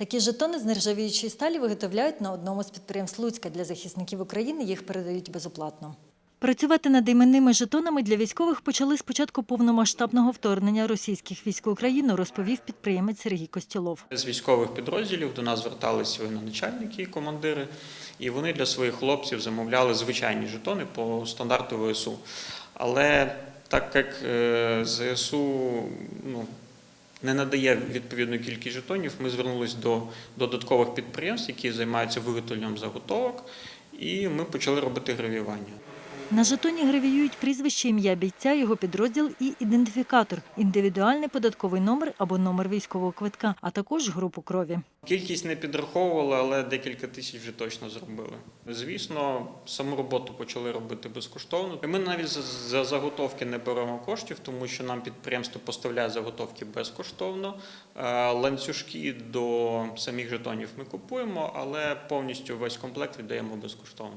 Такі жетони з нержавіючої сталі виготовляють на одному з підприємств Луцька. Для захисників України їх передають безоплатно. Працювати над іменними жетонами для військових почали з початку повномасштабного вторгнення російських військ в Україну, розповів підприємець Сергій Костілов. З військових підрозділів до нас зверталися воєноначальники і командири, і вони для своїх хлопців замовляли звичайні жетони по стандарту ВСУ. Але так як е, ЗСУ ну, не надає відповідну кількість жетонів, ми звернулись до додаткових підприємств, які займаються виготовленням заготовок, і ми почали робити гравіювання. На жетоні гравіюють прізвище, ім'я бійця, його підрозділ і ідентифікатор, індивідуальний податковий номер або номер військового квитка, а також групу крові. Кількість не підраховували, але декілька тисяч вже точно зробили. Звісно, саму роботу почали робити безкоштовно. Ми навіть за- за заготовки не беремо коштів, тому що нам підприємство поставляє заготовки безкоштовно. Е, Ланцюжки до самих жетонів ми купуємо, але повністю весь комплект віддаємо безкоштовно.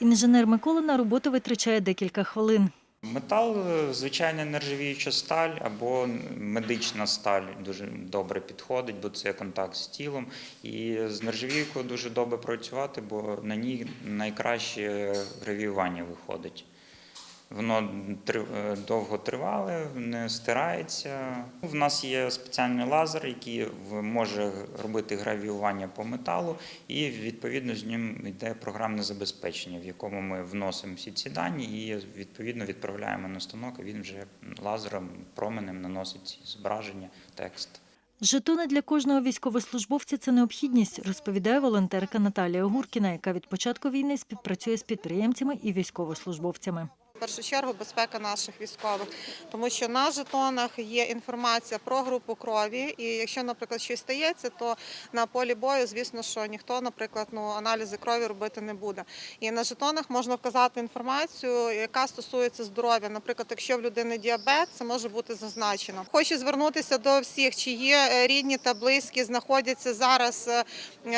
Інженер Микола на роботу витрачає декілька хвилин. Метал, звичайно, звичайна нержавіюча сталь або медична сталь дуже добре підходить, бо це контакт з тілом. І з нержавійкою дуже добре працювати, бо на ній найкраще гравіювання виходить. Воно е, довго тривале, не стирається. В нас є спеціальний лазер, який може робити гравіювання по металу, і відповідно з ним йде програмне забезпечення, в якому ми вносимо всі ці дані і відповідно відправляємо на станок. і Він вже лазером променем наносить зображення, текст. Жетони для кожного військовослужбовця це необхідність, розповідає волонтерка Наталія Гуркіна, яка від початку війни співпрацює з підприємцями і військовослужбовцями. В першу чергу безпека наших військових, тому що на жетонах є інформація про групу крові, і якщо, наприклад, щось стається, то на полі бою, звісно, що ніхто, наприклад, ну аналізи крові робити не буде. І на жетонах можна вказати інформацію, яка стосується здоров'я. Наприклад, якщо в людини діабет, це може бути зазначено. Хочу звернутися до всіх, чиї е, рідні та близькі знаходяться зараз е,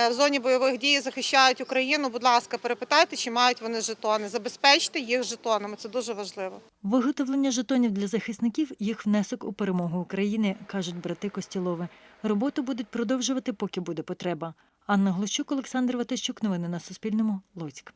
в зоні бойових дій, захищають Україну. Будь ласка, перепитайте, чи мають вони жетони. Забезпечте їх жетонами. Це дуже важливо. Виготовлення жетонів для захисників їх внесок у перемогу України, кажуть брати Костілови. Роботу будуть продовжувати, поки буде потреба. Анна Глущук, Олександр Ватищук. Новини на Суспільному. Луцьк.